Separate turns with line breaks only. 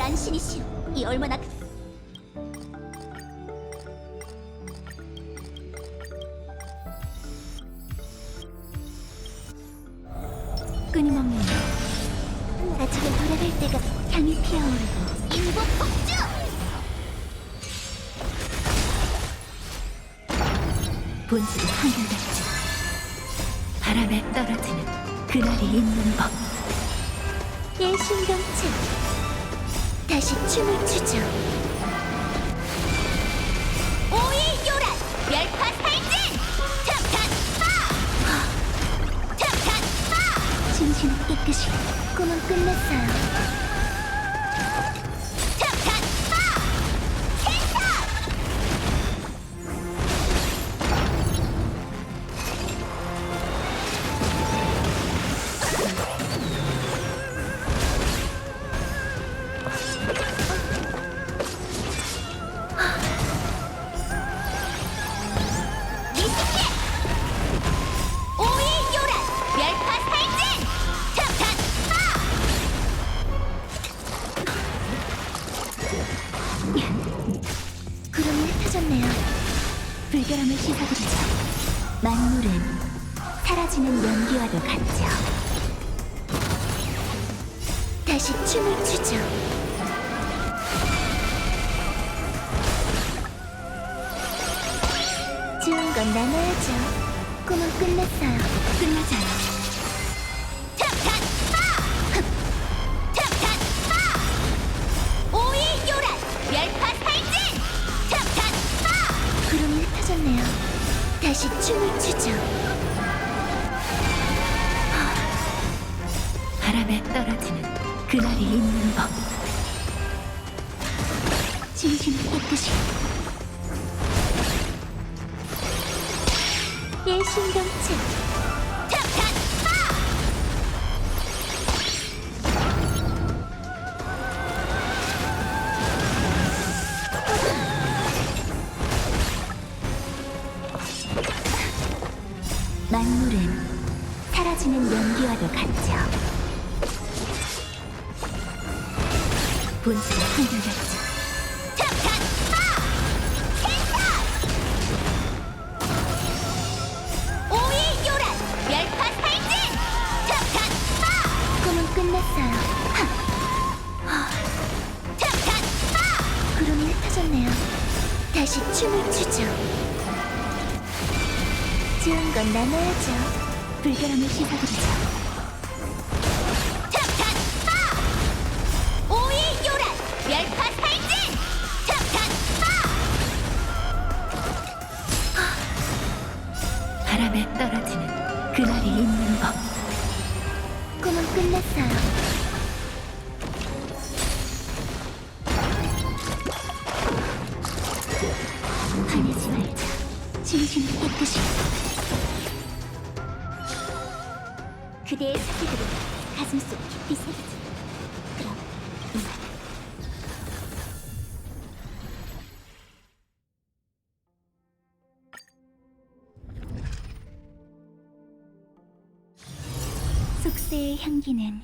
란신이시여 이 얼마나 끊임없는 나중에 돌아갈 때가 향이 피어오르고 인복 폭주! 본질이 한결같지 바람에 떨어지는 그날이 있는 법. 일심동체 다시 춤을 추죠. 오이 요란! 멸파 살진 탑탄 파 탑탄 파 진실은 깨끗이 꿈은 끝났어요 구름이 흩어졌네요. 불결함을 씻어드리죠. 만물은 사라지는 연기와도 같죠. 다시 춤을 추죠. 좋은 건 나눠야죠. 꿈은 끝났어요. 끝나지 않 흩어졌네요. 다시 춤을 추죠.
바람에 떨어지는 그날이 있는 법
진심을 깨끗이. 일심동체. 만물은 사라지는 연기와도 같죠. 오이 요란 멸파! 꿈은 끝났어요. 구름이 흩어졌네요. 다시 춤을 추죠. 좋은 건 나눠야죠. 불결함을 씻어드리죠. 탑탄 파! 오이 요란 멸파 살진! 탑탄 파!
바람에 떨어지는 그날이 있는 법
꿈은 끝났어요. 화내지 말자. 진심을 깨끗이. 그대의 사기들이 가슴속 깊이 새기지. 그럼 이만. 속세의 향기는